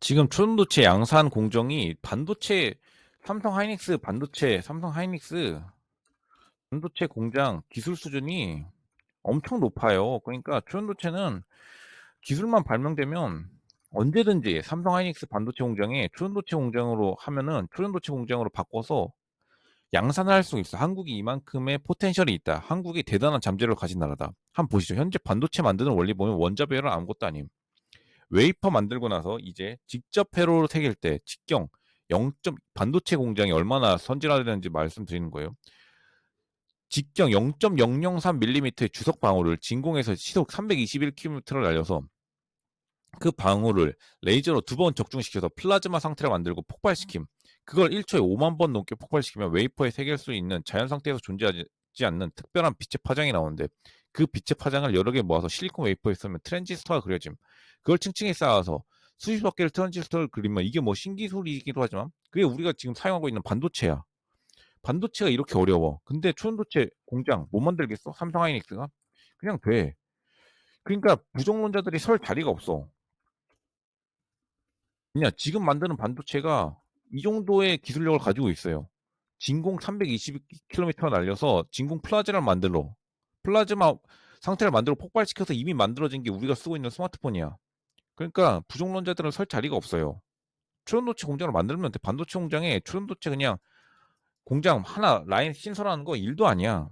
지금 초전도체 양산 공정이 반도체 삼성 하이닉스 반도체 삼성 하이닉스 반도체 공장 기술 수준이 엄청 높아요. 그러니까 초전도체는 기술만 발명되면 언제든지 삼성 하이닉스 반도체 공장에 초전도체 공장으로 하면은 초전도체 공장으로 바꿔서 양산을 할 수 있어. 한국이 이만큼의 포텐셜이 있다. 한국이 대단한 잠재력을 가진 나라다. 한번 보시죠. 현재 반도체 만드는 원리 보면 원자 배열은 아무것도 아님. 웨이퍼 만들고 나서 이제 직접 회로로 새길 때 직경 0. 반도체 공장이 얼마나 선진화되는지 말씀드리는 거예요. 직경 0.003mm의 주석 방울을 진공에서 시속 321km를 날려서 그 방울을 레이저로 두 번 적중시켜서 플라즈마 상태를 만들고 폭발시킴. 그걸 1초에 5만 번 넘게 폭발시키면 웨이퍼에 새길 수 있는 자연 상태에서 존재하지 않는 특별한 빛의 파장이 나오는데 그 빛의 파장을 여러 개 모아서 실리콘 웨이퍼에 쓰면 트랜지스터가 그려짐. 그걸 층층이 쌓아서 수십억 개를 트랜지스터를 그리면 이게 뭐 신기술이기도 하지만 그게 우리가 지금 사용하고 있는 반도체야. 반도체가 이렇게 어려워. 근데 초전도체 공장 못 만들겠어? 삼성 하이닉스가? 그냥 돼. 그러니까 부정론자들이 설 자리가 없어. 그냥 지금 만드는 반도체가 이 정도의 기술력을 가지고 있어요. 진공 320km 날려서 진공 플라즈마를 만들어. 플라즈마 상태를 만들어 폭발시켜서 이미 만들어진 게 우리가 쓰고 있는 스마트폰이야. 그러니까 부정론자들은 설 자리가 없어요. 초전도체 공장을 만들면 돼. 반도체 공장에 초전도체 그냥 공장 하나 라인 신설하는 거 일도 아니야.